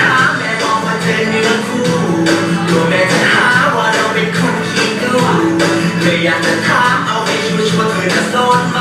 หาแม่มองว่าเธอเนื้อคู่ตัวแม่จะหาว่าเราเป็นคนขี้กลัวเลยอยากจะถามเอาให้ชัวร์เธอจะซ่อนไหม